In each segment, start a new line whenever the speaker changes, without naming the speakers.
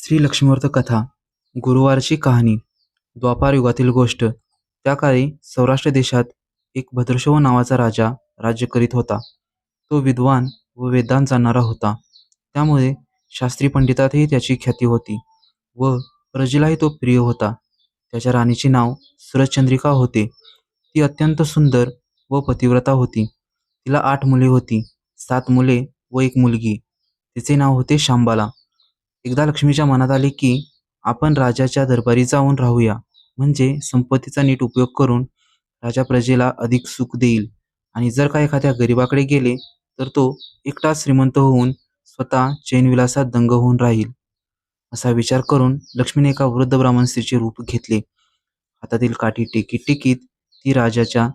श्री लक्ष्मीवर्त कथा गुरुवारची कहाणी द्वापार युगातील गोष्ट. त्या काळी सौराष्ट्र देशात एक भद्रशव नावाचा राजा राज्य करीत होता. तो विद्वान व वेदांत जाणारा होता. त्यामुळे शास्त्री पंडितातही त्याची ख्याती होती व प्रजेलाही तो प्रिय होता. त्याच्या राणीचे नाव सुरचंद्रिका होते. ती अत्यंत सुंदर व पतिव्रता होती. तिला आठ मुले होती सात मुले व एक मुलगी. तिचे नाव होते शांबाला. एकदा लक्ष्मीच्या मनात आले की आपण राजाच्या दरबारी जाऊन राहूया. म्हणजे संपत्तीचा नीट उपयोग करून राजा प्रजेला अधिक सुख देईल. आणि जर का एखाद्या गरीबाकडे गेले तर तो एकटा श्रीमंत होऊन स्वतः चैनविलासात दंग होऊन राहील. असा विचार करून लक्ष्मीने एका वृद्ध ब्राह्मण स्त्रीचे रूप घेतले. हातातील काठी टेकीत टेकीत ती राजाच्या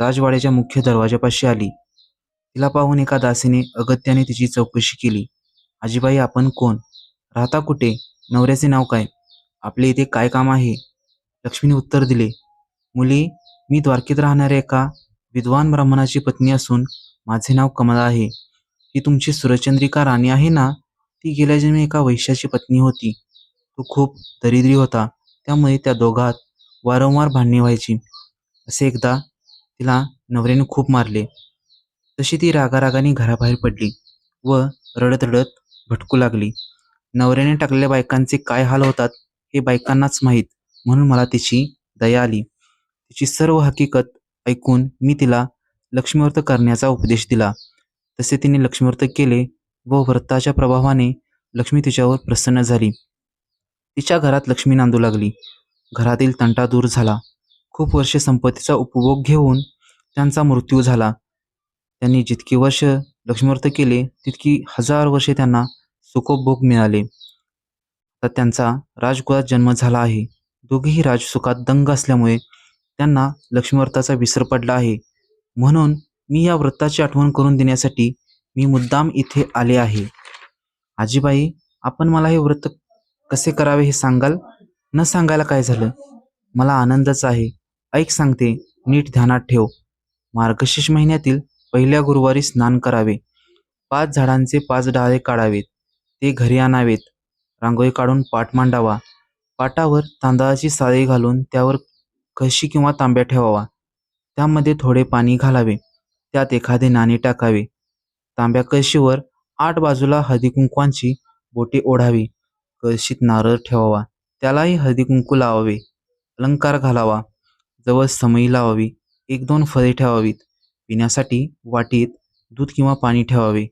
राजवाड्याच्या मुख्य दरवाजापाशी आली. तिला पाहून एका दासीने अगत्याने तिची चौकशी केली. आजीबाई आपण कोण? राहता कुठे? नवऱ्याचे नाव काय? आपले इथे काय काम आहे? लक्ष्मीने उत्तर दिले. मुली मी द्वारकेत राहणाऱ्या एका विद्वान ब्राह्मणाची पत्नी असून माझे नाव कमला आहे. ही तुमची सुरचंद्रिका राणी आहे ना? ती गेल्या जन्मी एका वैश्याची पत्नी होती. तो खूप दरिद्री होता. त्यामुळे त्या दोघात वारंवार भांडणे व्हायची. असे एकदा तिला नवऱ्याने खूप मारले. तशी ती रागारागाने घराबाहेर पडली व रडत रडत भटकू लागली. नवऱ्याने टाकलेल्या बायकांचे काय हाल होतात हे बायकांनाच माहीत. म्हणून मला तिची दया आली. तिची सर्व हकीकत ऐकून मी तिला लक्ष्मीव्रत करण्याचा उपदेश दिला. तसे तिने लक्ष्मीव्रत केले व व्रताच्या प्रभावाने लक्ष्मी तिच्यावर प्रसन्न झाली. तिच्या घरात लक्ष्मी नांदू लागली. घरातील तंटा दूर झाला. खूप वर्षे संपत्तीचा उपभोग घेऊन त्यांचा मृत्यू झाला. त्यांनी जितकी वर्ष लक्ष्मीव्रत केले तितकी हजार वर्षे त्यांना सुखोपभोग मिळाले. तर त्यांचा राजकुळात जन्म झाला आहे. दोघेही राजसुखात दंग असल्यामुळे त्यांना लक्ष्मीव्रताचा विसर पडला आहे. म्हणून मी या व्रताची आठवण करून देण्यासाठी मी मुद्दाम इथे आले आहे. आजीबाई आपण मला हे व्रत कसे करावे हे सांगाल? न सांगायला काय झालं? मला आनंदच आहे. ऐक सांगते नीट ध्यानात ठेव. मार्गशीर्ष महिन्यातील पहिल्या गुरुवारी स्नान करावे. पाच झाडांचे पाच डाळे काढावेत. ते घरी आणावेत. रांगोळी काढून पाट मांडावा. पाटावर तांदळाची साळी घालून त्यावर कशी किंवा तांब्या ठेवावा. त्यामध्ये थोडे पाणी घालावे. त्यात एखादे नाणे टाकावे. तांब्या कळशीवर आठ बाजूला हळदी कुंकवांची बोटे ओढावी. कळशीत नारळ ठेवावा. त्यालाही हळदी कुंकू लावावे. अलंकार घालावा. जवळ समई लावावी. एक दोन फळे ठेवावीत. पिण्यासाठी वाटीत दूध किंवा पाणी ठेवावे.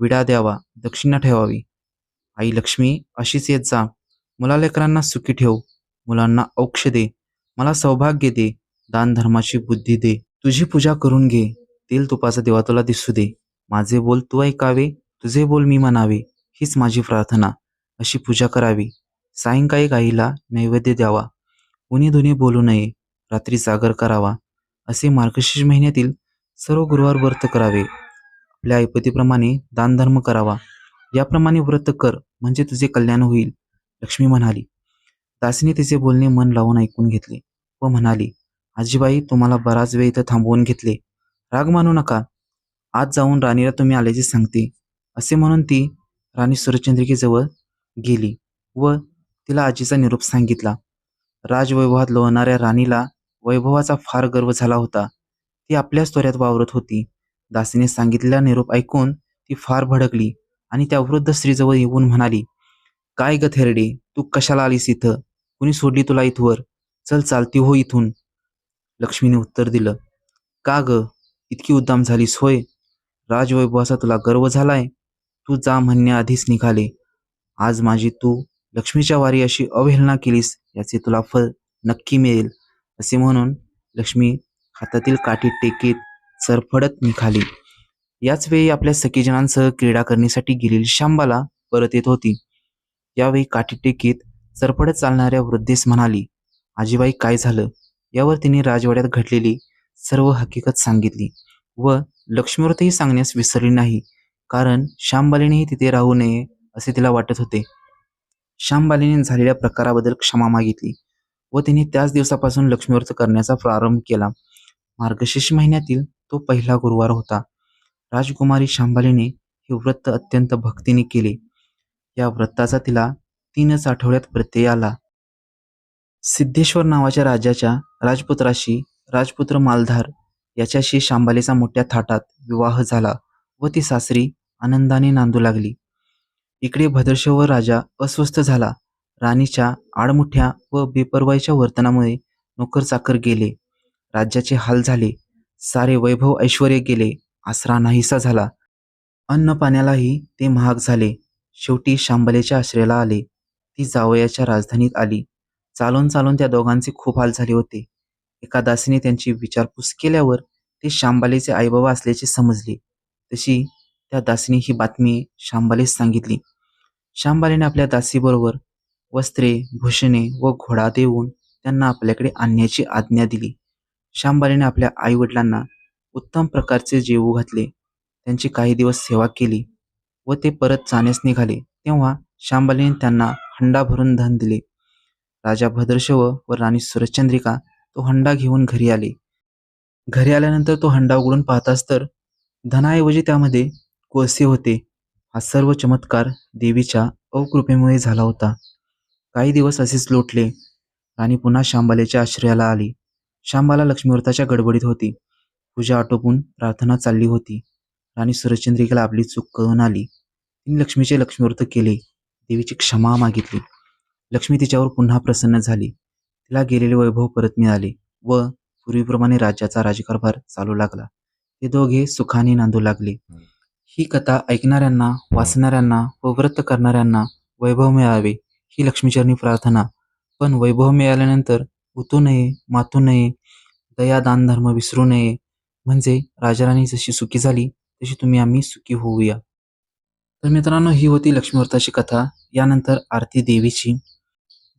विडा द्यावा. दक्षिणा ठेवावी. आई लक्ष्मी अशीच येत जा. मुलालेकरांना सुखी ठेव. मुलांना औक्ष दे. मला सौभाग्य दे. दान धर्माची बुद्धी दे. तुझी पूजा करून घे. तेल तुपाचा देवा तुला दिसू दे. माझे बोल तू ऐकावे. तुझे बोल मी म्हणावे. हीच माझी प्रार्थना. अशी पूजा करावी. सायंकाळी गाईला नैवेद्य द्यावा. उन्ही धुनी बोलू नये. रात्री जागर करावा. असे मार्गशीर्ष महिन्यातील सर्व गुरुवार व्रत करावे. आपल्या ऐपतीप्रमाणे दानधर्म करावा. याप्रमाणे व्रत कर म्हणजे तुझे कल्याण होईल लक्ष्मी म्हणाली. दासीने तिचे बोलणे मन लावून ऐकून घेतले. व म्हणाली आजीबाई तुम्हाला बराच वेळ इथं थांबवून घेतले. राग मानू नका. आज जाऊन राणीला तुम्ही आल्याचे सांगते. असे म्हणून ती राणी सूर्यचंद्रिकेजवळ गेली व तिला आजीचा निरोप सांगितला. राजवैभवात लोहणाऱ्या राणीला वैभवाचा फार गर्व झाला होता. ती आपल्याच स्तोऱ्यात वावरत होती. दासीने सांगितलेला निरोप ऐकून ती फार भडकली. आणि त्या वृद्ध स्त्रीजवळ येऊन म्हणाली काय ग थेरडे तू कशाला आलीस इथं? कुणी सोडली तुला इथवर? चल चालती हो इथून. लक्ष्मीने उत्तर दिलं का ग? इतकी उद्दाम झालीस होय? राजवैभवाचा तुला गर्व झालाय? तू जा म्हणण्याआधीच निघाले. आज माझी तू लक्ष्मीच्या वारी अशी अवहेलना केलीस याचे तुला फळ नक्की मिळेल. असे म्हणून लक्ष्मी हातातील काठी टेकीत सरफडत निघाली. याच वेळी आपल्या सखीजनांसह क्रीडा करण्यासाठी गेलेली शांबाला परत येत होती. यावेळी काठी टेकीत चालणाऱ्या वृद्धेस म्हणाली आजीबाई काय झालं यावर तिने राजवाड्यात घडलेली सर्व हकीकत सांगितली व लक्ष्मीव्रतही सांगण्यास विसरली नाही कारण श्यामबालीनेही तिथे राहू नये असे तिला वाटत होते. श्यामबालीने झालेल्या प्रकाराबद्दल क्षमा मागितली व तिने त्याच दिवसापासून लक्ष्मीव्रत करण्याचा प्रारंभ केला. मार्गशीर्ष महिन्यातील तो पहिला गुरुवार होता. राजकुमारी शांबालीने हे व्रत अत्यंत भक्तीने केले. या व्रताचा तिला तीनच आठवड्यात प्रत्यय आला. सिद्धेश्वर नावाच्या राजाच्या राजपुत्राशी राजपुत्र मालधार याच्याशी शांबालीचा मोठ्या थाटात विवाह झाला व ती सासरी आनंदाने नांदू लागली. इकडे भद्रशव राजा अस्वस्थ झाला. राणीच्या आडमुठ्या व बेपर्वाईच्या वर्तनामुळे नोकर चाकर गेले. राज्याचे हाल झाले. सारे वैभव ऐश्वर गेले. आसरा नाहीसा झाला. अन्न पाण्यालाही ते महाग झाले. शेवटी शांबलेच्या आश्रयाला आले. ती जावयाच्या राजधानीत आली. चालून चालून त्या दोघांचे खूप हाल झाले होते. एका दासीने त्यांची विचारपूस केल्यावर ते शांबालेचे आईबाबा असल्याचे समजले. तशी त्या दासीने ही बातमी शांबालेस सांगितली. शांबालेने आपल्या दासीबरोबर वस्त्रे भूषणे व घोडा देऊन त्यांना आपल्याकडे आणण्याची आज्ञा दिली. शांबालेने आपल्या आईवडिलांना उत्तम प्रकारचे जेवू घातले. त्यांची काही दिवस सेवा केली व ते परत जाण्यास निघाले. तेव्हा शांबालीने त्यांना हंडा भरून धन दिले. राजा भद्रशव व राणी सुरचंद्रिका तो हंडा घेऊन घरी आले. घरी आल्यानंतर तो हंडा उघडून पाहताच तर धनाऐवजी त्यामध्ये कोळसे होते. हा सर्व चमत्कार देवीच्या अवकृपेमुळे झाला होता. काही दिवस असेच लोटले. राणी पुन्हा शांबालेच्या आश्रयाला आली. शांबाला लक्ष्मीव्रताच्या गडबडीत होती. पूजा आटोपून प्रार्थना चालली होती. राणी सुरचंद्रिकेला आपली चूक कळून आली. तिने लक्ष्मीचे लक्ष्मीव्रत केले. देवीची क्षमा मागितली. लक्ष्मी तिच्यावर पुन्हा प्रसन्न झाली. तिला गेलेले वैभव परत मिळाले व पूर्वीप्रमाणे राज्याचा राजकारभार चालू लागला. ते दोघे सुखाने नांदू लागले. ही कथा ऐकणाऱ्यांना वाचणाऱ्यांना व व्रत करणाऱ्यांना वैभव मिळावे ही लक्ष्मीचरणी प्रार्थना. पण वैभव मिळाल्यानंतर उतू नये मातू नये दया दान धर्म विसरू नये म्हणजे राजाराणी जशी सुखी झाली तशी तुम्ही आम्ही सुखी होऊया. तर मित्रांनो ही होती लक्ष्मीव्रताची कथा. यानंतर आरती देवीची.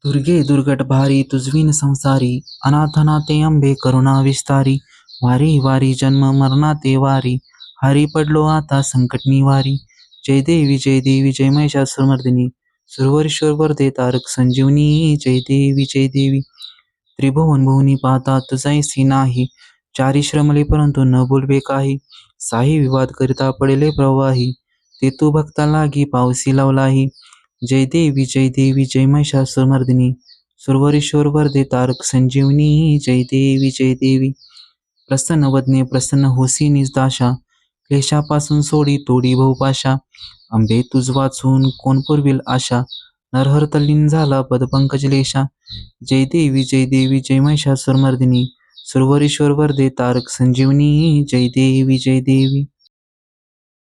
दुर्गे दुर्गट भारी तुझवीन संसारी अनाथनाते अंबे करुणा विस्तारी वारी वारी जन्म मरणाते वारी हारी पडलो आता संकट निवारी. जय देवी जय देवी जय महिषासुरमर्दिनी सुरवरीश्वर वरदे तारक संजीवनी जय देवी जय देवी. त्रिभुवन भुवनी पाहता तुझैसी नाही चारी श्रमले परंतु न बोलवे काही. साही विवाद करिता पडले प्रवाही. ते तू भक्ता लागी पावसी लावलाही. जय देवी जय देवी जय महिषासुरमर्दिनी सुरवरीश्वर वरदे तारक संजीवनी. जय देवी जय देवी. प्रसन्न वदने प्रसन्न होसी निजदाशा क्लेशापासून सोडी तोडी बहुपाशा आंबे तुझ वाचून कोण पुरविल आशा? नरहर तल्लीन झाला पदपंकजलेशा जय देवी जय देवी जय महिषासुरमर्दिनी सुरवरीश्वर वरदे तारक संजीवनी जय देवी जय देवी।